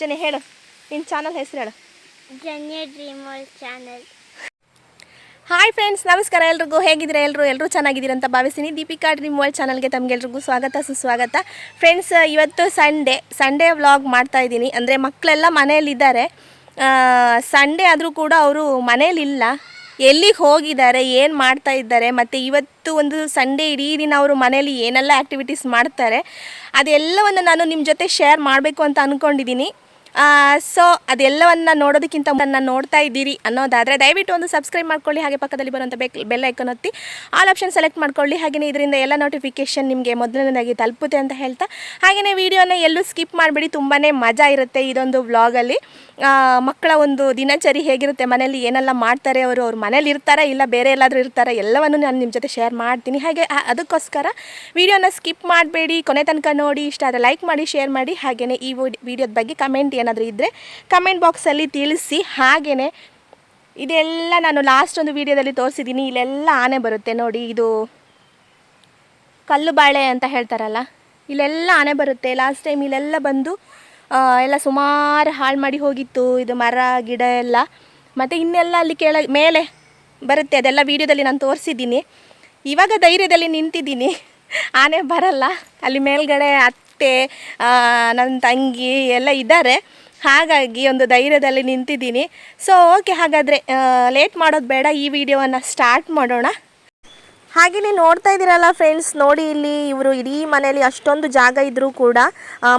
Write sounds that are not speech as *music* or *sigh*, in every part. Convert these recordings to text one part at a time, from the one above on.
ಜನೆ ಹೇಳು. ನಿನ್ನ ಚಾನಲ್ ಹೆಸರು ಹೇಳು. Janya dream world channel. Hi friends ನಮಸ್ಕಾರ. ಎಲ್ರಿಗೂ ಹೇಗಿದ್ರೆ ಎಲ್ಲರೂ ಎಲ್ಲರೂ ಚೆನ್ನಾಗಿದ್ದೀರಾ ಅಂತ ಭಾವಿಸ್ತೀನಿ. ದೀಪಿಕಾ ಡ್ರೀಮ್ ವರ್ಲ್ಡ್ ಚಾನಲ್ಗೆ ತಮಗೆಲ್ರಿಗೂ ಸ್ವಾಗತ ಸುಸ್ವಾಗತ. ಫ್ರೆಂಡ್ಸ್ ಇವತ್ತು ಸಂಡೇ ಸಂಡೇ ವ್ಲಾಗ್ ಮಾಡ್ತಾ ಇದ್ದೀನಿ. ಅಂದರೆ ಮಕ್ಕಳೆಲ್ಲ ಮನೆಯಲ್ಲಿದ್ದಾರೆ. ಸಂಡೇ ಆದರೂ ಕೂಡ ಅವರು ಮನೇಲಿಲ್ಲ ಎಲ್ಲಿಗೆ ಹೋಗಿದ್ದಾರೆ ಏನು ಮಾಡ್ತಾ ಇದ್ದಾರೆ ಮತ್ತು ಇವತ್ತು ಒಂದು ಸಂಡೇ ಇಡೀ ದಿನ ಅವರು ಮನೇಲಿ ಏನೆಲ್ಲ ಆ್ಯಕ್ಟಿವಿಟೀಸ್ ಮಾಡ್ತಾರೆ ಅದೆಲ್ಲವನ್ನು ನಾನು ನಿಮ್ಮ ಜೊತೆ ಶೇರ್ ಮಾಡಬೇಕು ಅಂತ ಅಂದ್ಕೊಂಡಿದ್ದೀನಿ ಸೊ ಅದೆಲ್ಲವನ್ನ ನೋಡೋದಕ್ಕಿಂತ ನನ್ನ ನೋಡ್ತಾ ಇದ್ದೀರಿ ಅನ್ನೋದಾದರೆ ದಯವಿಟ್ಟು ಒಂದು ಸಬ್ಸ್ಕ್ರೈಬ್ ಮಾಡ್ಕೊಳ್ಳಿ. ಹಾಗೆ ಪಕ್ಕದಲ್ಲಿ ಬರುವಂಥ ಬೆಕ್ ಬೆಲ್ ಐಕನ್ ಒತ್ತಿ. ಆಲ್ ಆಪ್ಷನ್ ಸೆಲೆಕ್ಟ್ ಮಾಡ್ಕೊಳ್ಳಿ. ಹಾಗೆಯೇ ಇದರಿಂದ ಎಲ್ಲ ನೋಟಿಫಿಕೇಷನ್ ನಿಮಗೆ ಮೊದಲನೇದಾಗಿ ತಲುಪುತ್ತೆ ಅಂತ ಹೇಳ್ತಾ. ಹಾಗೆಯೇ ವೀಡಿಯೋನ ಎಲ್ಲೂ ಸ್ಕಿಪ್ ಮಾಡಿಬಿಡಿ. ತುಂಬಾ ಮಜಾ ಇರುತ್ತೆ ಇದೊಂದು ವ್ಲಾಗಲ್ಲಿ ಮಕ್ಕಳ ಒಂದು ದಿನಚರಿ ಹೇಗಿರುತ್ತೆ? ಮನೇಲಿ ಏನೆಲ್ಲ ಮಾಡ್ತಾರೆ ಅವರು? ಅವ್ರ ಮನೇಲಿ ಇರ್ತಾರೆ ಇಲ್ಲ ಬೇರೆ ಎಲ್ಲಾದರೂ ಇರ್ತಾರೆ? ಎಲ್ಲವನ್ನು ನಾನು ನಿಮ್ಮ ಜೊತೆ ಶೇರ್ ಮಾಡ್ತೀನಿ. ಹಾಗೆ ಅದಕ್ಕೋಸ್ಕರ ವೀಡಿಯೋನ ಸ್ಕಿಪ್ ಮಾಡಬೇಡಿ. ಕೊನೆ ತನಕ ನೋಡಿ. ಇಷ್ಟ ಆದರೆ ಲೈಕ್ ಮಾಡಿ ಶೇರ್ ಮಾಡಿ. ಹಾಗೆಯೇ ಈ ವಿಡಿಯೋದ ಬಗ್ಗೆ ಕಮೆಂಟ್ ಏನಾದರೂ ಇದ್ದರೆ ಕಮೆಂಟ್ ಬಾಕ್ಸಲ್ಲಿ ತಿಳಿಸಿ. ಹಾಗೆಯೇ ಇದೆಲ್ಲ ನಾನು ಲಾಸ್ಟ್ ಒಂದು ವಿಡಿಯೋದಲ್ಲಿ ತೋರಿಸಿದ್ದೀನಿ ಇಲ್ಲೆಲ್ಲ ಆನೆ ಬರುತ್ತೆ ನೋಡಿ, ಇದು ಕಲ್ಲು ಬಾಳೆ ಅಂತ ಹೇಳ್ತಾರಲ್ಲ, ಇಲ್ಲೆಲ್ಲ ಆನೆ ಬರುತ್ತೆ. ಲಾಸ್ಟ್ ಟೈಮ್ ಇಲ್ಲೆಲ್ಲ ಬಂದು ಎಲ್ಲ ಸುಮಾರು ಹಾಳು ಮಾಡಿ ಹೋಗಿತ್ತು, ಇದು ಮರ, ಗಿಡ ಎಲ್ಲ. ಮತ್ತು ಇನ್ನೆಲ್ಲ ಅಲ್ಲಿ ಕೆಳ, ಮೇಲೆ ಬರುತ್ತೆ. ಅದೆಲ್ಲ ವೀಡಿಯೋದಲ್ಲಿ ನಾನು ತೋರಿಸಿದ್ದೀನಿ ಇವಾಗ ಧೈರ್ಯದಲ್ಲಿ ನಿಂತಿದ್ದೀನಿ ಆನೆ ಬರಲ್ಲ. ಅಲ್ಲಿ ಮೇಲ್ಗಡೆ ಅತ್ತೆ ನನ್ನ ತಂಗಿ ಎಲ್ಲ ಇದ್ದಾರೆ. ಹಾಗಾಗಿ ಒಂದು ಧೈರ್ಯದಲ್ಲಿ ನಿಂತಿದ್ದೀನಿ. ಸೊ ಓಕೆ ಹಾಗಾದರೆ ಲೇಟ್ ಮಾಡೋದು ಬೇಡ. ಈ ವಿಡಿಯೋವನ್ನು ಸ್ಟಾರ್ಟ್ ಮಾಡೋಣ. ಹಾಗೆ ನೀವು ನೋಡ್ತಾ ಇದ್ದೀರಲ್ಲ ಫ್ರೆಂಡ್ಸ್ ನೋಡಿ ಇಲ್ಲಿ ಇವರು ಇಡೀ ಮನೆಯಲ್ಲಿ ಅಷ್ಟೊಂದು ಜಾಗ ಇದ್ದರೂ ಕೂಡ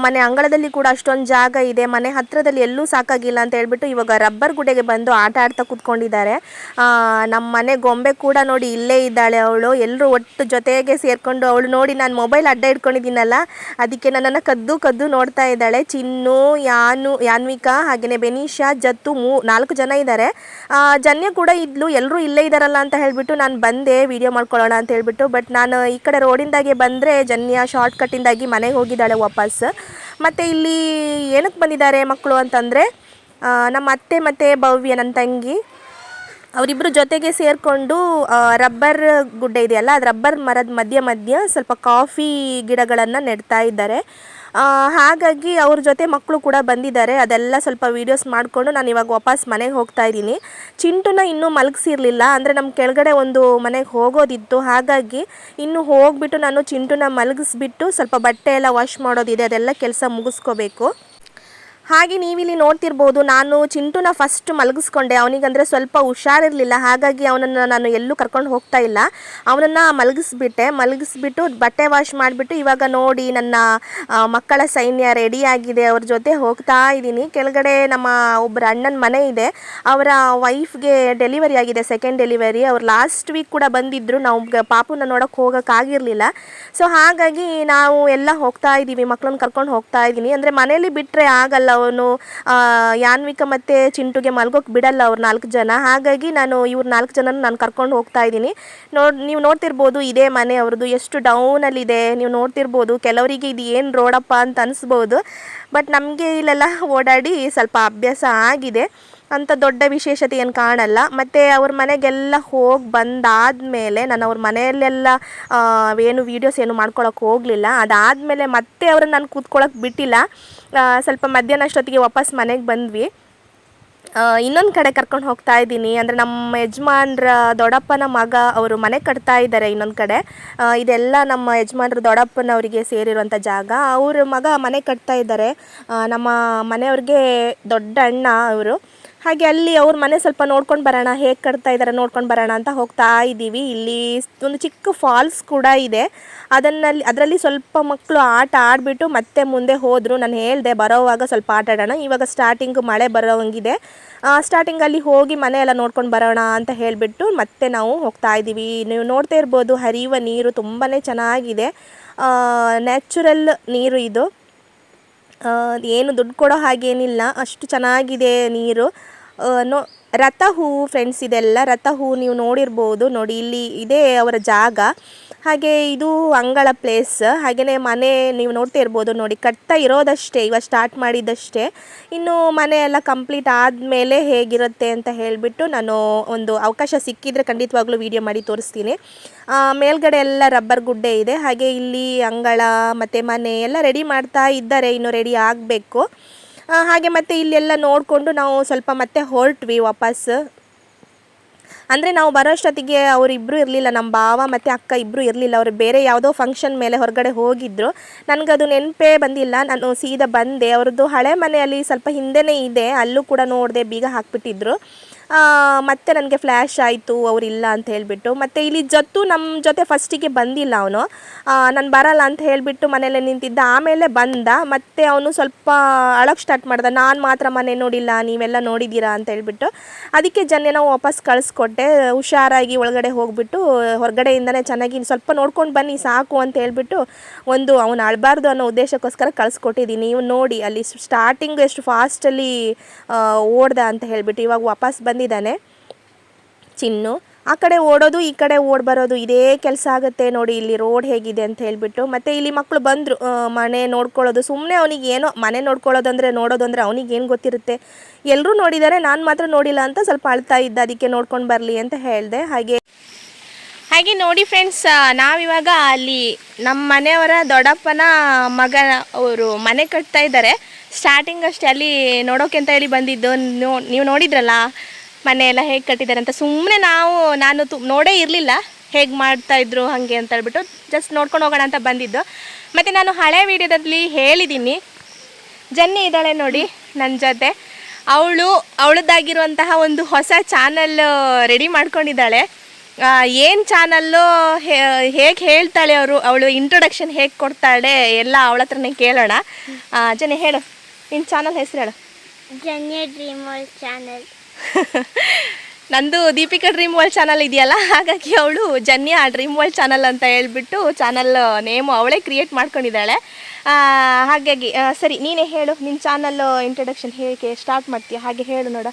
ಮನೆ ಅಂಗಳದಲ್ಲಿ ಕೂಡ ಅಷ್ಟೊಂದು ಜಾಗ ಇದೆ, ಮನೆ ಹತ್ತಿರದಲ್ಲಿ ಎಲ್ಲೂ ಸಾಕಾಗಿಲ್ಲ ಅಂತ ಹೇಳ್ಬಿಟ್ಟು ಇವಾಗ ರಬ್ಬರ್ ಗುಡ್ಡೆಗೆ ಬಂದು ಆಟ ಆಡ್ತಾ ಕೂತ್ಕೊಂಡಿದ್ದಾರೆ. ನಮ್ಮ ಮನೆ ಗೊಂಬೆ ಕೂಡ ನೋಡಿ ಇಲ್ಲೇ ಇದ್ದಾಳೆ ಅವಳು ಎಲ್ಲರೂ ಒಟ್ಟು ಜೊತೆಗೆ ಸೇರಿಕೊಂಡು ಅವಳು ನೋಡಿ ನಾನು ಮೊಬೈಲ್ ಅಡ್ಡ ಇಟ್ಕೊಂಡಿದ್ದೀನಲ್ಲ ಅದಕ್ಕೆ ನನ್ನನ್ನು ಕದ್ದು ಕದ್ದು ನೋಡ್ತಾ ಇದ್ದಾಳೆ. ಚಿನ್ನು, ಯಾನು, ಯಾನ್ವಿಕಾ ಹಾಗೆಯೇ ಬೆನೀಶಾ ಜತ್ತು ಮೂ, ನಾಲ್ಕು ಜನ ಇದ್ದಾರೆ. ಜನ್ಯ ಕೂಡ ಇದ್ಲು ಎಲ್ಲರೂ ಇಲ್ಲೇ ಇದ್ದಾರಲ್ಲ ಅಂತ ಹೇಳಿಬಿಟ್ಟು ನಾನು ಬಂದೆ ವಿಡಿಯೋ ಅಂತ ಹೇಳ್ಬಿಟ್ಟು ಬಟ್ ನಾನು ಈ ಕಡೆ ರೋಡಿಂದಾಗೆ ಬಂದರೆ ಜನ್ಯ ಶಾರ್ಟ್ ಕಟ್ಟಿಂದಾಗಿ ಮನೆಗೆ ಹೋಗಿದ್ದಾಳೆ ವಾಪಸ್. ಮತ್ತು ಇಲ್ಲಿ ಏನಕ್ಕೆ ಬಂದಿದ್ದಾರೆ ಮಕ್ಕಳು ಅಂತಂದರೆ ನಮ್ಮ ಅತ್ತೆ ಮತ್ತು ಭವ್ಯ ನನ್ನ ತಂಗಿ. ಅವರಿಬ್ಬರು ಜೊತೆಗೆ ಸೇರಿಕೊಂಡು ರಬ್ಬರ್ ಗುಡ್ಡೆ ಇದೆಯಲ್ಲ, ಅದು ರಬ್ಬರ್ ಮರದ ಮಧ್ಯ ಮಧ್ಯ ಸ್ವಲ್ಪ ಕಾಫಿ ಗಿಡಗಳನ್ನು ನೆಡ್ತಾ ಇದ್ದಾರೆ. ಹಾಗಾಗಿ ಅವ್ರ ಜೊತೆ ಮಕ್ಕಳು ಕೂಡ ಬಂದಿದ್ದಾರೆ. ಅದೆಲ್ಲ ಸ್ವಲ್ಪ ವೀಡಿಯೋಸ್ ಮಾಡಿಕೊಂಡು ನಾನು ಇವಾಗ ವಾಪಸ್ ಮನೆಗೆ ಹೋಗ್ತಾ ಇದ್ದೀನಿ. ಚಿಂಟುನ ಇನ್ನೂ ಮಲಗಿಸಿರಲಿಲ್ಲ. ಅಂದರೆ ನಮ್ಮ ಕೆಳಗಡೆ ಒಂದು ಮನೆಗೆ ಹೋಗೋದಿತ್ತು. ಹಾಗಾಗಿ ಇನ್ನು ಹೋಗ್ಬಿಟ್ಟು ನಾನು ಚಿಂಟುನ ಮಲಗಿಸ್ಬಿಟ್ಟು ಸ್ವಲ್ಪ ಬಟ್ಟೆ ಎಲ್ಲ ವಾಶ್ ಮಾಡೋದಿದೆ. ಅದೆಲ್ಲ ಕೆಲಸ ಮುಗಿಸ್ಕೋಬೇಕು. ಹಾಗೆ ನೀವಿಲ್ಲಿ ನೋಡ್ತಿರ್ಬೋದು, ನಾನು ಚಿಂಟುನ ಫಸ್ಟ್ ಮಲಗಿಸ್ಕೊಂಡೆ. ಅವನಿಗಂದರೆ ಸ್ವಲ್ಪ ಹುಷಾರಿರಲಿಲ್ಲ. ಹಾಗಾಗಿ ಅವನನ್ನು ನಾನು ಎಲ್ಲೂ ಕರ್ಕೊಂಡು ಹೋಗ್ತಾ ಇಲ್ಲ. ಅವನನ್ನು ಮಲಗಿಸ್ಬಿಟ್ಟೆ. ಮಲಗಿಸ್ಬಿಟ್ಟು ಬಟ್ಟೆ ವಾಶ್ ಮಾಡಿಬಿಟ್ಟು ಇವಾಗ ನೋಡಿ ನನ್ನ ಮಕ್ಕಳ ಸೈನ್ಯ ರೆಡಿಯಾಗಿದೆ ಅವ್ರ ಜೊತೆ ಹೋಗ್ತಾ ಇದ್ದೀನಿ. ಕೆಳಗಡೆ ನಮ್ಮ ಒಬ್ಬರ ಅಣ್ಣನ ಮನೆ ಇದೆ. ಅವರ ವೈಫ್ಗೆ ಡೆಲಿವರಿ ಆಗಿದೆ ಸೆಕೆಂಡ್ ಡೆಲಿವರಿ ಅವ್ರು ಲಾಸ್ಟ್ ವೀಕ್ ಕೂಡ ಬಂದಿದ್ದರು ನಾವು ಪಾಪನ ಪಾಪುನ ನೋಡೋಕೆ ಹೋಗೋಕ್ಕಾಗಿರಲಿಲ್ಲ ಸೊ ಹಾಗಾಗಿ ನಾವು ಎಲ್ಲ ಹೋಗ್ತಾ ಇದ್ದೀವಿ. ಮಕ್ಕಳನ್ನ ಕರ್ಕೊಂಡು ಹೋಗ್ತಾ ಇದ್ದೀನಿ. ಅಂದರೆ ಮನೇಲಿ ಬಿಟ್ಟರೆ ಆಗಲ್ಲ. ಅವನು ಯಾನ್ವಿಕ ಮತ್ತು ಚಿಂಟುಗೆ ಮಲ್ಗೋಕೆ ಬಿಡಲ್ಲ ಅವ್ರು ನಾಲ್ಕು ಜನ. ಹಾಗಾಗಿ ನಾನು ಇವ್ರು ನಾಲ್ಕು ಜನ ನಾನು ಕರ್ಕೊಂಡು ಹೋಗ್ತಾ ಇದ್ದೀನಿ. ನೋಡ್, ನೀವು ನೋಡ್ತಿರ್ಬೋದು ಇದೇ ಮನೆ ಅವ್ರದ್ದು ಎಷ್ಟು ಡೌನಲ್ಲಿದೆ. ನೀವು ನೋಡ್ತಿರ್ಬೋದು, ಕೆಲವರಿಗೆ ಇದು ಏನು ರೋಡಪ್ಪ ಅಂತ ಅನಿಸ್ಬೋದು. ಬಟ್ ನಮಗೆ ಇಲ್ಲೆಲ್ಲ ಓಡಾಡಿ ಸ್ವಲ್ಪ ಅಭ್ಯಾಸ ಆಗಿದೆ. ಅಂತ ದೊಡ್ಡ ವಿಶೇಷತೆ ಏನು ಕಾಣಲ್ಲ. ಮತ್ತು ಅವ್ರ ಮನೆಗೆಲ್ಲ ಹೋಗಿ ಬಂದಾದಮೇಲೆ ನಾನು ಅವ್ರ ಮನೆಯಲ್ಲೆಲ್ಲ ಏನು ವೀಡಿಯೋಸ್ ಏನು ಮಾಡ್ಕೊಳಕ್ಕೆ ಹೋಗಲಿಲ್ಲ. ಅದಾದಮೇಲೆ ಮತ್ತೆ ಅವ್ರನ್ನ ನಾನು ಕೂತ್ಕೊಳ್ಳೋಕೆ ಬಿಟ್ಟಿಲ್ಲ. ಸ್ವಲ್ಪ ಮಧ್ಯಾಹ್ನ ಅಷ್ಟೊತ್ತಿಗೆ ವಾಪಸ್ ಮನೆಗೆ ಬಂದ್ವಿ. ಇನ್ನೊಂದು ಕಡೆ ಕರ್ಕೊಂಡು ಹೋಗ್ತಾ ಇದ್ದೀನಿ. ಅಂದರೆ ನಮ್ಮ ಯಜಮಾನ್ರ ದೊಡ್ಡಪ್ಪನ ಮಗ ಅವರು ಮನೆ ಕಟ್ತಾ ಇದ್ದಾರೆ ಇನ್ನೊಂದು ಕಡೆ. ಇದೆಲ್ಲ ನಮ್ಮ ಯಜಮಾನ್ರ ದೊಡ್ಡಪ್ಪನವರಿಗೆ ಸೇರಿರುವಂಥ ಜಾಗ. ಅವ್ರ ಮಗ ಮನೆ ಕಟ್ತಾ ಇದ್ದಾರೆ ನಮ್ಮ ಮನೆಯವ್ರಿಗೆ ದೊಡ್ಡ ಅಣ್ಣ ಅವರು. ಹಾಗೆ ಅಲ್ಲಿ ಅವ್ರ ಮನೆ ಸ್ವಲ್ಪ ನೋಡ್ಕೊಂಡು ಬರೋಣ, ಹೇಗೆ ಕಟ್ತಾ ಇದ್ದಾರೆ ನೋಡ್ಕೊಂಡು ಬರೋಣ ಅಂತ ಹೋಗ್ತಾ ಇದ್ದೀವಿ. ಇಲ್ಲಿ ಒಂದು ಚಿಕ್ಕ ಫಾಲ್ಸ್ ಕೂಡ ಇದೆ. ಅದನ್ನಲ್ಲಿ, ಅದರಲ್ಲಿ ಸ್ವಲ್ಪ ಮಕ್ಕಳು ಆಟ ಆಡಿಬಿಟ್ಟು ಮತ್ತೆ ಮುಂದೆ ಹೋದರು. ನಾನು ಹೇಳಿದೆ ಬರೋವಾಗ ಸ್ವಲ್ಪ ಆಟ ಆಡೋಣ. ಇವಾಗ ಸ್ಟಾರ್ಟಿಂಗ್ ಮಳೆ ಬರೋವಂಗಿದೆ ಸ್ಟಾರ್ಟಿಂಗಲ್ಲಿ ಹೋಗಿ ಮನೆ ಎಲ್ಲ ನೋಡ್ಕೊಂಡು ಬರೋಣ ಅಂತ ಹೇಳಿಬಿಟ್ಟು ಮತ್ತೆ ನಾವು ಹೋಗ್ತಾ ಇದ್ದೀವಿ. ನೀವು ನೋಡ್ತಾ ಇರ್ಬೋದು ಹರಿಯುವ ನೀರು ತುಂಬಾ ಚೆನ್ನಾಗಿದೆ. ನ್ಯಾಚುರಲ್ ನೀರು ಇದು. ಏನು ದುಡ್ಡು ಕೊಡೋ ಹಾಗೇನಿಲ್ಲ. ಅಷ್ಟು ಚೆನ್ನಾಗಿದೆ ನೀರು. ನೋ ರಥ ಹೂವು ಫ್ರೆಂಡ್ಸ್ ಇದೆಲ್ಲ ರಥ ಹೂ ನೀವು ನೋಡಿರ್ಬೋದು. ನೋಡಿ, ಇಲ್ಲಿ ಇದೇ ಅವರ ಜಾಗ. ಹಾಗೆ ಇದು ಅಂಗಳ ಪ್ಲೇಸ್ ಹಾಗೆಯೇ ಮನೆ ನೀವು ನೋಡ್ತಾ ಇರ್ಬೋದು ನೋಡಿ, ಕಟ್ತಾ ಇರೋದಷ್ಟೇ, ಇವಾಗ ಸ್ಟಾರ್ಟ್ ಮಾಡಿದ್ದಷ್ಟೇ ಇನ್ನು ಮನೆ ಎಲ್ಲ ಕಂಪ್ಲೀಟ್ ಆದಮೇಲೆ ಹೇಗಿರುತ್ತೆ ಅಂತ ಹೇಳಿಬಿಟ್ಟು ನಾನು ಒಂದು ಅವಕಾಶ ಸಿಕ್ಕಿದರೆ ಖಂಡಿತವಾಗ್ಲೂ ವಿಡಿಯೋ ಮಾಡಿ ತೋರಿಸ್ತೀನಿ. ಮೇಲ್ಗಡೆ ಎಲ್ಲ ರಬ್ಬರ್ ಗುಡ್ಡೆ ಇದೆ. ಹಾಗೆ ಇಲ್ಲಿ ಅಂಗಳ, ಮತ್ತು ಮನೆ ಎಲ್ಲ ರೆಡಿ ಮಾಡ್ತಾ ಇದ್ದಾರೆ. ಇನ್ನು ರೆಡಿ ಆಗಬೇಕು. ಹಾಗೆ ಮತ್ತೆ ಇಲ್ಲೆಲ್ಲ ನೋಡಿಕೊಂಡು ನಾವು ಸ್ವಲ್ಪ ಮತ್ತೆ ಹೊರಟ್ವಿ ವಾಪಸ್. ಅಂದರೆ ನಾವು ಬರೋಷ್ಟೊತ್ತಿಗೆ ಅವರಿಬ್ಬರು ಇರಲಿಲ್ಲ ನಮ್ಮ ಭಾವ ಮತ್ತು ಅಕ್ಕ ಇಬ್ಬರು ಇರಲಿಲ್ಲ, ಅವರು ಬೇರೆ ಯಾವುದೋ ಫಂಕ್ಷನ್ ಮೇಲೆ ಹೊರಗಡೆ ಹೋಗಿದ್ದರು ನನಗದು ನೆನಪೇ ಬಂದಿಲ್ಲ, ನಾನು ಸೀದಾ ಬಂದೆ. ಅವ್ರದ್ದು ಹಳೆ ಮನೆಯಲ್ಲಿ ಸ್ವಲ್ಪ ಹಿಂದೆನೇ ಇದೆ, ಅಲ್ಲೂ ಕೂಡ ನೋಡಿದೆ ಬೀಗ ಹಾಕ್ಬಿಟ್ಟಿದ್ರು. ಮತ್ತೆ ನನಗೆ ಫ್ಲ್ಯಾಶ್ ಆಯಿತು ಅವರಿಲ್ಲ ಅಂತ ಹೇಳಿಬಿಟ್ಟು. ಮತ್ತು ಇಲ್ಲಿ ಜತ್ತು ನಮ್ಮ ಜೊತೆ ಫಸ್ಟಿಗೆ ಬಂದಿಲ್ಲ ಅವನು. ನಾನು ಬರಲ್ಲ ಅಂತ ಹೇಳಿಬಿಟ್ಟು ಮನೇಲೆ ನಿಂತಿದ್ದ. ಆಮೇಲೆ ಬಂದ. ಮತ್ತೆ ಅವನು ಸ್ವಲ್ಪ ಅಳಕ್ಕೆ ಸ್ಟಾರ್ಟ್ ಮಾಡ್ದ. ನಾನು ಮಾತ್ರ ಮನೆ ನೋಡಿಲ್ಲ, ನೀವೆಲ್ಲ ನೋಡಿದ್ದೀರಾ ಅಂತ ಹೇಳಿಬಿಟ್ಟು. ಅದಕ್ಕೆ ಜನ ವಾಪಸ್ ಕಳಿಸ್ಕೊಟ್ಟೆ. ಹುಷಾರಾಗಿ ಒಳಗಡೆ ಹೋಗಿಬಿಟ್ಟು, ಹೊರಗಡೆಯಿಂದನೇ ಚೆನ್ನಾಗಿ ಸ್ವಲ್ಪ ನೋಡ್ಕೊಂಡು ಬನ್ನಿ, ಸಾಕು ಅಂತ ಹೇಳಿಬಿಟ್ಟು ಒಂದು ಅವನು ಅಳಬಾರ್ದು ಅನ್ನೋ ಉದ್ದೇಶಕ್ಕೋಸ್ಕರ ಕಳಿಸ್ಕೊಟ್ಟಿದ್ದೀನಿ. ನೀವು ನೋಡಿ, ಅಲ್ಲಿ ಸ್ಟಾರ್ಟಿಂಗ್ ಎಷ್ಟು ಫಾಸ್ಟಲ್ಲಿ ಓಡ್ದ ಅಂತ ಹೇಳಿಬಿಟ್ಟು ಇವಾಗ ವಾಪಸ್ ಬಂದಿದ್ದಾನೆ. ಚಿನ್ನು, ಆ ಕಡೆ ಓಡೋದು, ಈ ಕಡೆ ಓಡ್ ಬರೋದು, ಇದೇ ಕೆಲಸ ಆಗುತ್ತೆ ನೋಡಿ, ಇಲ್ಲಿ ರೋಡ್ ಹೇಗಿದೆ ಅಂತ ಹೇಳಿಬಿಟ್ಟು, ಮತ್ತೆ ಇಲ್ಲಿ ಮಕ್ಕಳು ಬಂದರು ಮನೆ ನೋಡ್ಕೊಳ್ಳೋದು ಸುಮ್ಮನೆ ಅವನಿಗೆ ಏನೋ, ಮನೆ ನೋಡ್ಕೊಳ್ಳೋದು ಅಂದರೆ ನೋಡೋದು ಅಂದರೆ ಅವನಿಗೆ ಏನು ಗೊತ್ತಿರುತ್ತೆ? ಎಲ್ಲರೂ ನೋಡಿದ್ದಾರೆ ನಾನು ಮಾತ್ರ ನೋಡಿಲ್ಲ ಅಂತ ಸ್ವಲ್ಪ ಅಳ್ತಾ ಇದ್ದ, ಅದಕ್ಕೆ ನೋಡ್ಕೊಂಡು ಬರಲಿ ಅಂತ ಹೇಳಿದೆ, ಹಾಗೆ. ಹಾಗೆ ನೋಡಿ ಫ್ರೆಂಡ್ಸ್ ನಾವಿವಾಗ ಅಲ್ಲಿ ನಮ್ಮ ಮನೆಯವರ ದೊಡ್ಡಪ್ಪನ ಮಗ, ಅವರು ಮನೆ ಕಟ್ತಾ ಇದ್ದಾರೆ. ಸ್ಟಾರ್ಟಿಂಗ್ ಅಷ್ಟೇ ಅಲ್ಲಿ ನೋಡೋಕೆ ಅಂತ ಹೇಳಿ ಬಂದಿದ್ದು ನೀವು ನೋಡಿದ್ರಲ್ಲ? ಮನೆ ಎಲ್ಲ ಹೇಗೆ ಕಟ್ಟಿದ್ದಾರೆ ಅಂತ ಸುಮ್ಮನೆ ನಾವು, ನಾನು ತು, ನೋಡೇ ಇರಲಿಲ್ಲ. ಹೇಗೆ ಮಾಡ್ತಾ ಇದ್ರು, ಹಾಗೆ ಅಂತ ಹೇಳ್ಬಿಟ್ಟು ಜಸ್ಟ್ ನೋಡ್ಕೊಂಡು ಹೋಗೋಣ ಅಂತ ಬಂದಿದ್ದು. ಮತ್ತು ನಾನು ಹಳೆ ವಿಡಿಯೋದಲ್ಲಿ ಹೇಳಿದ್ದೀನಿ ಜನ್ನಿ ಇದ್ದಾಳೆ ನೋಡಿ ನನ್ನ ಜೊತೆ. ಅವಳು, ಅವಳದ್ದಾಗಿರುವಂತಹ ಒಂದು ಹೊಸ ಚಾನಲ್ ರೆಡಿ ಮಾಡ್ಕೊಂಡಿದ್ದಾಳೆ. ಏನು ಚಾನಲ್ಲು ಹೇಗೆ ಹೇಳ್ತಾಳೆ ಅವರು, ಅವಳು ಇಂಟ್ರೊಡಕ್ಷನ್ ಹೇಗೆ ಕೊಡ್ತಾಳೆ ಎಲ್ಲ ಅವಳ ಹತ್ರನೇ ಕೇಳೋಣ. ಜನ ಹೇಳು ನಿನ್ನ ಚಾನಲ್ ಹೆಸರು ಹೇಳು. Dream channel. *laughs* ನಂದು ದೀಪಿಕಾ ಡ್ರೀಮ್ ವರ್ಲ್ಡ್ ಚಾನಲ್ ಇದೆಯಲ್ಲ, ಹಾಗಾಗಿ ಅವಳು ಜನ್ಯ ಡ್ರೀಮ್ ವರ್ಲ್ಡ್ ಚಾನಲ್ ಅಂತ ಹೇಳ್ಬಿಟ್ಟು ಚಾನಲ್ ನೇಮು ಅವಳೇ ಕ್ರಿಯೇಟ್ ಮಾಡ್ಕೊಂಡಿದ್ದಾಳೆ. ಹಾಗಾಗಿ ಸರಿ, ನೀನೇ ಹೇಳು ನಿನ್ನ ಚಾನಲ್ ಇಂಟ್ರೊಡಕ್ಷನ್ ಹೇಗೆ ಸ್ಟಾರ್ಟ್ ಮಾಡ್ತೀಯ? ಹಾಗೆ ಹೇಳು ನೋಡ.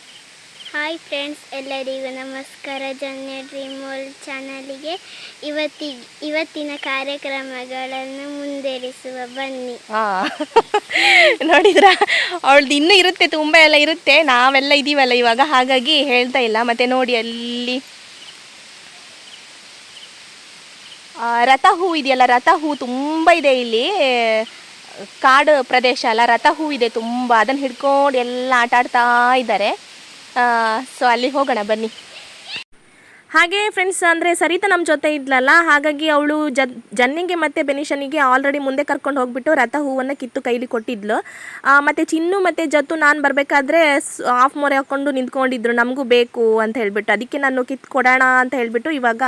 ಹಾಯ್ ಫ್ರೆಂಡ್ಸ್, ಎಲ್ಲರಿಗೂ ನಮಸ್ಕಾರ. ಜನ್ಯ ಡ್ರೀಮ್ ವರ್ಲ್ಡ್ ಚಾನಲಿಗೆ ಇವತ್ತಿ, ಇವತ್ತಿನ ಕಾರ್ಯಕ್ರಮಗಳನ್ನು ಮುಂದೇರಿಸುವ ಬನ್ನಿ. ನೋಡಿದ್ರ, ಅವಳ್ದು ಇನ್ನೂ ಇರುತ್ತೆ, ತುಂಬ ಎಲ್ಲ ಇರುತ್ತೆ. ನಾವೆಲ್ಲ ಇದೀವಲ್ಲ ಇವಾಗ, ಹಾಗಾಗಿ ಹೇಳ್ತಾ ಇಲ್ಲ. ಮತ್ತೆ ನೋಡಿ ಅಲ್ಲಿ. ರಥ ಹೂ ಇದೆಯಲ್ಲ ರಥ ಹೂ ತುಂಬ ಇದೆ ಇಲ್ಲಿ. ಕಾಡು ಪ್ರದೇಶ ಅಲ್ಲ ರಥ ಹೂ ಇದೆ ತುಂಬ. ಅದನ್ನು ಹಿಡ್ಕೊಂಡು ಎಲ್ಲ ಆಟ ಆಡ್ತಾ ಇದ್ದಾರೆ. ಸೊ ಅಲ್ಲಿ ಹೋಗೋಣ, ಬನ್ನಿ. ಹಾಗೆ ಫ್ರೆಂಡ್ಸ್ ಅಂದರೆ ಸರಿತಾ ನಮ್ಮ ಜೊತೆ ಇದ್ಲಲ್ಲ, ಹಾಗಾಗಿ ಅವಳು ಜನ್ನಿಗೆ ಮತ್ತು ಬೆನಿಷನಿಗೆ ಆಲ್ರೆಡಿ ಮುಂದೆ ಕರ್ಕೊಂಡು ಹೋಗ್ಬಿಟ್ಟು ರಥ ಹೂವನ್ನು ಕಿತ್ತು ಕೈಲಿ ಕೊಟ್ಟಿದ್ಲು. ಮತ್ತು ಚಿನ್ನು ಮತ್ತು ಜತ್ತು ನಾನು ಬರಬೇಕಾದ್ರೆ ಆಫ್ ಮೊರೆ ಹಾಕ್ಕೊಂಡು ನಿಂತ್ಕೊಂಡಿದ್ರು, ನಮಗೂ ಬೇಕು ಅಂತ ಹೇಳಿಬಿಟ್ಟು. ಅದಕ್ಕೆ ನಾನು ಕಿತ್ತು ಕೊಡೋಣ ಅಂತ ಹೇಳಿಬಿಟ್ಟು ಇವಾಗ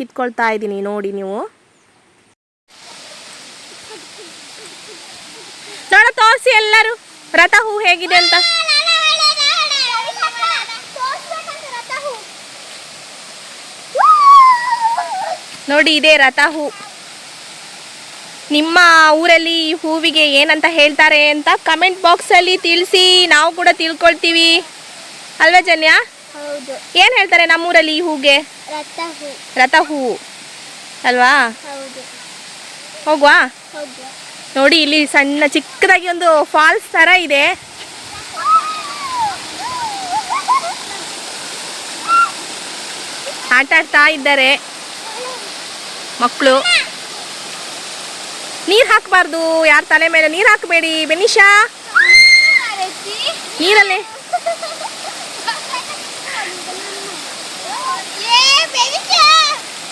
ಕಿತ್ಕೊಳ್ತಾ ಇದ್ದೀನಿ ನೋಡಿ ನೀವು. ನೋಡ, ತೋರಿಸಿ ಎಲ್ಲರೂ. ರಥ ಹೂ ಹೇಗಿದೆ ಅಂತ. ನೋಡಿ ಇದೇ ರಥ ಹೂ ನಿಮ್ಮ ಊರಲ್ಲಿ ಈ ಹೂವಿಗೆ ಏನಂತ ಹೇಳ್ತಾರೆ ಅಂತ ಕಮೆಂಟ್ ಬಾಕ್ಸಲ್ಲಿ ತಿಳಿಸಿ ನಾವು ಕೂಡ ತಿಳ್ಕೊಳ್ತೀವಿ. ಅಲ್ವಾ ಜನ್ಯ? ಏನು ಹೇಳ್ತಾರೆ ನಮ್ಮೂರಲ್ಲಿ ಈ ಹೂಗೆ? ರಥ ಹೂ ಹೂವು ಅಲ್ವಾ ಹೋಗುವಾ? ನೋಡಿ ಇಲ್ಲಿ ಸಣ್ಣ ಚಿಕ್ಕದಾಗಿ ಒಂದು ಫಾಲ್ಸ್ ಥರ ಇದೆ. ಆಟ ಆಡ್ತಾ ಇದ್ದಾರೆ. ಮಕ್ಕಳು. ನೀರು ಹಾಕಬಾರ್ದು ಯಾರ ತಲೆ ಮೇಲೆ ನೀರು ಹಾಕಬೇಡಿ. ಬೆನಿಶಾ. ನೀರಲ್ಲಿ.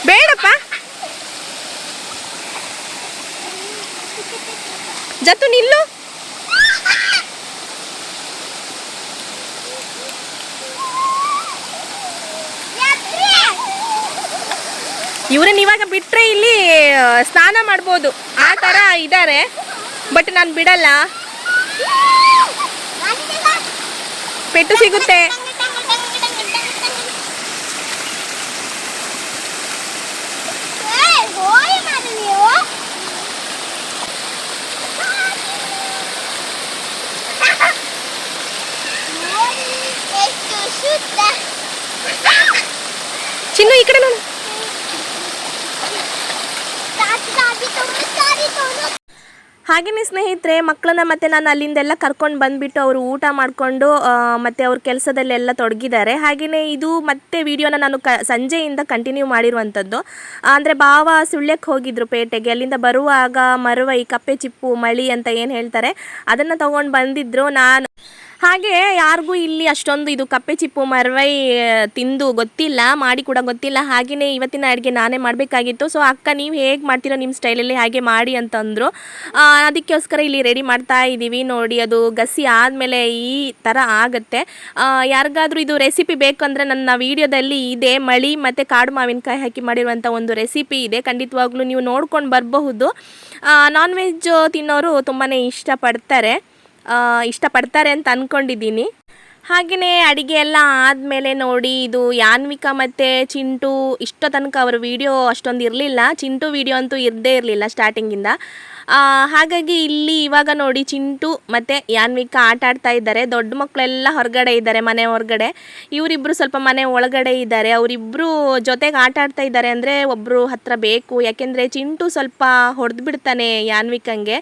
ಬೇಡಪ್ಪ. ಜತು ನಿಲ್ಲು. ಇವ್ರನ್ನ ಇವಾಗ ಬಿಟ್ರೆ ಇಲ್ಲಿ ಸ್ನಾನ ಮಾಡ್ಬೋದು. ಆ ತರ ಇದ್ದಾರೆ ಬಟ್ ನಾನು ಬಿಡಲ್ಲ. ಪೆಟ್ಟು ಸಿಗುತ್ತೆ. ಚಿನ್ನು ಈ ಕಡೆ ನೋಡು. ಹಾಗೆಯೇ ಸ್ನೇಹಿತರೆ, ಮಕ್ಕಳನ್ನ ಮತ್ತೆ ನಾನು ಅಲ್ಲಿಂದೆಲ್ಲ ಕರ್ಕೊಂಡು ಬಂದ್ಬಿಟ್ಟು ಅವರು ಊಟ ಮಾಡಿಕೊಂಡು ಮತ್ತು ಅವ್ರ ಕೆಲಸದಲ್ಲೆಲ್ಲ ತೊಡಗಿದ್ದಾರೆ. ಹಾಗೆಯೇ ಇದು ಮತ್ತೆ ವಿಡಿಯೋನ ನಾನು ಕ, ಸಂಜೆಯಿಂದ ಕಂಟಿನ್ಯೂ ಮಾಡಿರುವಂಥದ್ದು. ಅಂದರೆ ಬಾವ ಸುಳ್ಯಕ್ಕೆ ಹೋಗಿದ್ರು ಪೇಟೆಗೆ. ಅಲ್ಲಿಂದ ಬರುವಾಗ ಮರವೈ ಕಪ್ಪೆ ಚಿಪ್ಪು ಮಳಿ ಅಂತ ಏನು ಹೇಳ್ತಾರೆ, ಅದನ್ನು ತೊಗೊಂಡು ಬಂದಿದ್ದರು ನಾನು ಹಾಗೆ ಯಾರಿಗೂ ಇಲ್ಲಿ ಅಷ್ಟೊಂದು ಇದು ಕಪ್ಪೆ ಚಿಪ್ಪು ಮರವೈ ತಿಂದು ಗೊತ್ತಿಲ್ಲ, ಮಾಡಿ ಕೂಡ ಗೊತ್ತಿಲ್ಲ. ಹಾಗೆಯೇ ಇವತ್ತಿನ ಅಡುಗೆ ನಾನೇ ಮಾಡಬೇಕಾಗಿತ್ತು. ಸೊ ಅಕ್ಕ, ನೀವು ಹೇಗೆ ಮಾಡ್ತೀರೋ ನಿಮ್ಮ ಸ್ಟೈಲಲ್ಲಿ ಹಾಗೆ ಮಾಡಿ ಅಂತಂದರು. ಅದಕ್ಕೋಸ್ಕರ ಇಲ್ಲಿ ರೆಡಿ ಮಾಡ್ತಾ ಇದ್ದೀವಿ ನೋಡಿ, ಅದು ಗಸಿ ಆದಮೇಲೆ ಈ ಥರ ಆಗುತ್ತೆ. ಯಾರಿಗಾದರೂ ಇದು ರೆಸಿಪಿ ಬೇಕಂದರೆ ನನ್ನ ವೀಡಿಯೋದಲ್ಲಿ ಇದೆ. ಮಳಿ ಮತ್ತು ಕಾಡು ಮಾವಿನಕಾಯಿ ಹಾಕಿ ಮಾಡಿರುವಂಥ ಒಂದು ರೆಸಿಪಿ ಇದೆ. ಖಂಡಿತವಾಗ್ಲೂ ನೀವು ನೋಡ್ಕೊಂಡು ಬರಬಹುದು. ನಾನ್ ವೆಜ್ ತಿನ್ನೋರು ತುಂಬಾ ಇಷ್ಟಪಡ್ತಾರೆ. ಇಷ್ಟಪಡ್ತಾರೆ ಅಂತ ಅಂದ್ಕೊಂಡಿದ್ದೀನಿ ಹಾಗೆಯೇ ಅಡುಗೆ ಎಲ್ಲ ಆದಮೇಲೆ ನೋಡಿ ಇದು ಯಾನ್ವಿಕಾ ಮತ್ತು ಚಿಂಟು ಇಷ್ಟೋ ತನಕ ಅವರ ವಿಡಿಯೋ ಅಷ್ಟೊಂದು ಇರಲಿಲ್ಲ. ಚಿಂಟು ವಿಡಿಯೋ ಅಂತೂ ಇರದೇ ಇರಲಿಲ್ಲ ಸ್ಟಾರ್ಟಿಂಗಿಂದ ಹಾಗಾಗಿ ಇಲ್ಲಿ ಇವಾಗ ನೋಡಿ ಚಿಂಟು ಮತ್ತು ಯಾನ್ವಿಕಾ ಆಟ ಆಡ್ತಾ ಇದ್ದಾರೆ. ದೊಡ್ಡ ಮಕ್ಕಳೆಲ್ಲ ಹೊರಗಡೆ ಇದ್ದಾರೆ, ಮನೆ ಹೊರಗಡೆ. ಇವರಿಬ್ಬರು ಸ್ವಲ್ಪ ಮನೆ ಒಳಗಡೆ ಇದ್ದಾರೆ. ಅವರಿಬ್ಬರು ಜೊತೆಗೆ ಆಟ ಆಡ್ತಾ ಇದ್ದಾರೆ ಅಂದರೆ ಒಬ್ಬರು ಹತ್ರ ಬೇಕು. ಯಾಕೆಂದರೆ ಚಿಂಟು ಸ್ವಲ್ಪ ಹೊಡೆದು ಬಿಡ್ತಾನೆ ಯಾನ್ವಿಕಂಗೆ.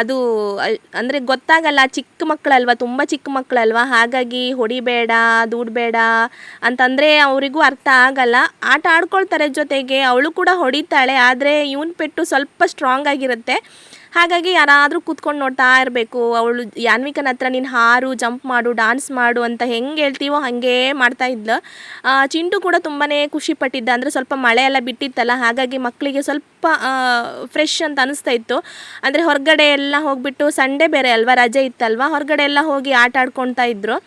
ಅದು ಅಂದರೆ ಗೊತ್ತಾಗಲ್ಲ, ಚಿಕ್ಕ ಮಕ್ಕಳಲ್ವ ತುಂಬ ಚಿಕ್ಕ ಮಕ್ಕಳಲ್ವ ಹಾಗಾಗಿ ಹೊಡಿಬೇಡ, ದೂಡಬೇಡ ಅಂತಂದರೆ ಅವರಿಗೂ ಅರ್ಥ ಆಗಲ್ಲ. ಆಟ ಆಡ್ಕೊಳ್ತಾರೆ ಜೊತೆಗೆ, ಅವಳು ಕೂಡ ಹೊಡಿತಾಳೆ, ಆದರೆ ಇವನ್ ಪೆಟ್ಟು ಸ್ವಲ್ಪ ಸ್ಟ್ರಾಂಗ್ ಆಗಿರುತ್ತೆ. ಹಾಗಾಗಿ ಯಾರಾದರೂ ಕೂತ್ಕೊಂಡು ನೋಡ್ತಾ ಇರಬೇಕು. ಅವಳು ಯಾನ್ವಿಕನ ಹತ್ರ ನೀನು ಹಾರು ಜಂಪ್ ಮಾಡು, ಡಾನ್ಸ್ ಮಾಡು ಅಂತ ಹೆಂಗೆ ಹೇಳ್ತೀವೋ ಹಾಗೇ ಮಾಡ್ತಾ ಇದ್ಲು. ಚಿಂಟು ಕೂಡ ತುಂಬಾ ಖುಷಿ ಪಟ್ಟಿದ್ದ. ಅಂದರೆ ಸ್ವಲ್ಪ ಮಳೆ ಎಲ್ಲ ಬಿಟ್ಟಿತ್ತಲ್ಲ, ಹಾಗಾಗಿ ಮಕ್ಕಳಿಗೆ ಸ್ವಲ್ಪ ಫ್ರೆಶ್ ಅಂತ ಅನಿಸ್ತಾ ಇತ್ತು. ಅಂದರೆ ಹೊರಗಡೆ ಎಲ್ಲ ಹೋಗಿಬಿಟ್ಟು ಸಂಡೇ ಬೇರೆ ಅಲ್ವಾ, ರಜೆ ಇತ್ತಲ್ವಾ, ಹೊರಗಡೆ ಎಲ್ಲ ಹೋಗಿ ಆಟ ಆಡ್ಕೊತಾ ಇದ್ರು.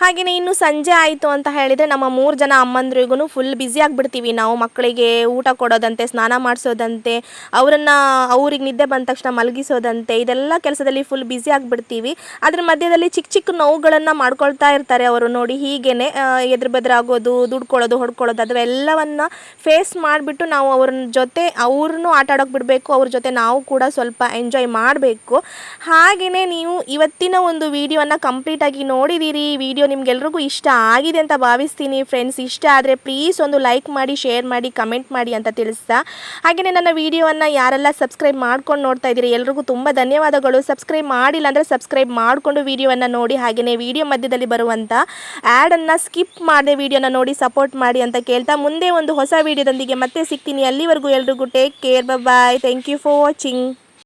ಹಾಗೆಯೇ ಇನ್ನು ಸಂಜೆ ಆಯಿತು ಅಂತ ಹೇಳಿದರೆ ನಮ್ಮ ಮೂರು ಜನ ಅಮ್ಮಂದ್ರಿಗೂ ಫುಲ್ ಬ್ಯುಸಿ ಆಗಿಬಿಡ್ತೀವಿ. ನಾವು ಮಕ್ಕಳಿಗೆ ಊಟ ಕೊಡೋದಂತೆ, ಸ್ನಾನ ಮಾಡಿಸೋದಂತೆ, ಅವರನ್ನು ಅವ್ರಿಗೆ ನಿದ್ದೆ ಬಂದ ತಕ್ಷಣ ಮಲಗಿಸೋದಂತೆ, ಇದೆಲ್ಲ ಕೆಲಸದಲ್ಲಿ ಫುಲ್ ಬ್ಯುಸಿ ಆಗಿಬಿಡ್ತೀವಿ. ಅದ್ರ ಮಧ್ಯದಲ್ಲಿ ಚಿಕ್ಕ ಚಿಕ್ಕ ನೋವುಗಳನ್ನು ಮಾಡ್ಕೊಳ್ತಾ ಇರ್ತಾರೆ ಅವರು ನೋಡಿ. ಹೀಗೇನೆ ಎದುರು ಬೆದರಾಗೋದು ದುಡ್ಕೊಳ್ಳೋದು ಹೊಡ್ಕೊಳ್ಳೋದು ಅದೆಲ್ಲವನ್ನು ಫೇಸ್ ಮಾಡಿಬಿಟ್ಟು ನಾವು ಅವ್ರ ಜೊತೆ ಅವ್ರನ್ನೂ ಆಟ ಆಡೋಕೆ ಬಿಡಬೇಕು, ಅವ್ರ ಜೊತೆ ನಾವು ಕೂಡ ಸ್ವಲ್ಪ ಎಂಜಾಯ್ ಮಾಡಬೇಕು. ಹಾಗೆಯೇ ನೀವು ಇವತ್ತಿನ ಒಂದು ವಿಡಿಯೋನ ಕಂಪ್ಲೀಟಾಗಿ ನೋಡಿದ್ದೀರಿ ವಿಡಿಯೋ ನಿಮ್ಗೆಲ್ರಿಗೂ ಇಷ್ಟ ಆಗಿದೆ ಅಂತ ಭಾವಿಸ್ತೀನಿ ಫ್ರೆಂಡ್ಸ್ ಇಷ್ಟ ಆದರೆ ಪ್ಲೀಸ್ ಒಂದು ಲೈಕ್ ಮಾಡಿ ಶೇರ್ ಮಾಡಿ ಕಮೆಂಟ್ ಮಾಡಿ ಅಂತ ತಿಳಿಸ್ತಾ. ಹಾಗೆಯೇ ನನ್ನ ವಿಡಿಯೋವನ್ನು ಯಾರೆಲ್ಲ ಸಬ್ಸ್ಕ್ರೈಬ್ ಮಾಡ್ಕೊಂಡು ನೋಡ್ತಾ ಇದ್ದೀರಿ, ಎಲ್ರಿಗೂ ತುಂಬ ಧನ್ಯವಾದಗಳು. ಸಬ್ಸ್ಕ್ರೈಬ್ ಮಾಡಿಲ್ಲ ಅಂದರೆ ಸಬ್ಸ್ಕ್ರೈಬ್ ಮಾಡಿಕೊಂಡು ವಿಡಿಯೋವನ್ನು ನೋಡಿ ಹಾಗೆಯೇ ವಿಡಿಯೋ ಮಧ್ಯದಲ್ಲಿ ಬರುವಂಥ ಆ್ಯಡನ್ನು ಸ್ಕಿಪ್ ಮಾಡದೆ ವಿಡಿಯೋನ ನೋಡಿ ಸಪೋರ್ಟ್ ಮಾಡಿ ಅಂತ ಕೇಳ್ತಾ. ಮುಂದೆ ಒಂದು ಹೊಸ ವಿಡಿಯೋದೊಂದಿಗೆ ಮತ್ತೆ ಸಿಗ್ತೀನಿ. ಅಲ್ಲಿವರೆಗೂ ಎಲ್ರಿಗೂ take care bye thank you for watching